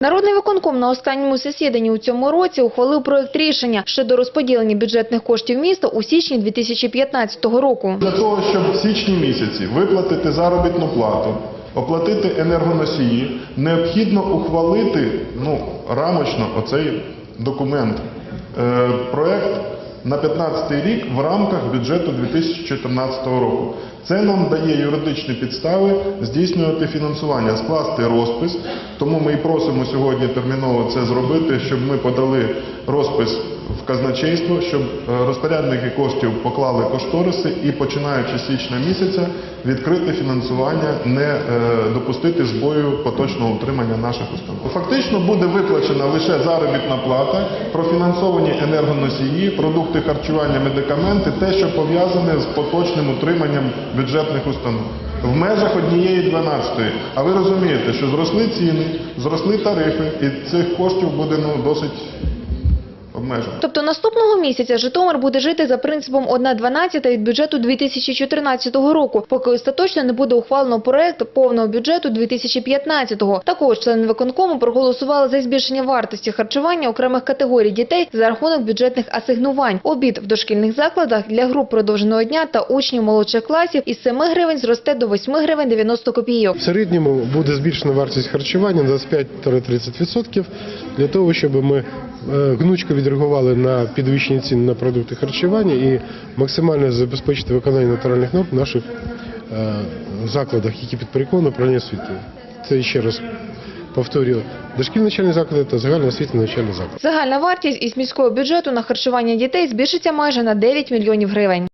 Народний виконком на останньому засіданні у цьому році ухвалив проект рішення щодо розподілення бюджетних коштів міста у січні 2015 року. Для того, щоб в січні місяці виплатити заробітну плату, оплатити енергоносії, необхідно ухвалити ну, рамочно оцей документ, е, проект на 15 рік в рамках бюджету 2014 року. Це нам дає юридичні підстави здійснювати фінансування, скласти розпис. Тому ми і просимо сьогодні терміново це зробити, щоб ми подали розпис в казначейство, щоб е, розпорядники коштів поклали кошториси і починаючи з січня місяця відкрити фінансування, не е, допустити збою поточного утримання наших установ. Фактично буде виплачена лише заробітна плата, профінансовані енергоносії, продукти харчування, медикаменти, те, що пов'язане з поточним утриманням бюджетних установ. В межах однієї дванадцятої. А ви розумієте, що зросли ціни, зросли тарифи, і цих коштів буде ну, досить обмежено. Тобто наступного місяця Житомир буде жити за принципом 1,12 від бюджету 2014 року, поки остаточно не буде ухвалено проект повного бюджету 2015-го. Також члени виконкому проголосували за збільшення вартості харчування окремих категорій дітей за рахунок бюджетних асигнувань. Обід в дошкільних закладах для груп продовженого дня та учнів молодших класів із 7 гривень зросте до 8 гривень 90 копійок. В середньому буде збільшена вартість харчування на 25-30% для того, щоб ми гнучко відреагували на підвищення цін на продукти харчування і максимально забезпечити виконання натуральних норм в наших е, закладах, які підпорядковані управління освіти. Це ще раз повторюю, дошкільні навчальні заклади та загальноосвітні навчальні заклади. Загальна вартість із міського бюджету на харчування дітей збільшиться майже на 9 мільйонів гривень.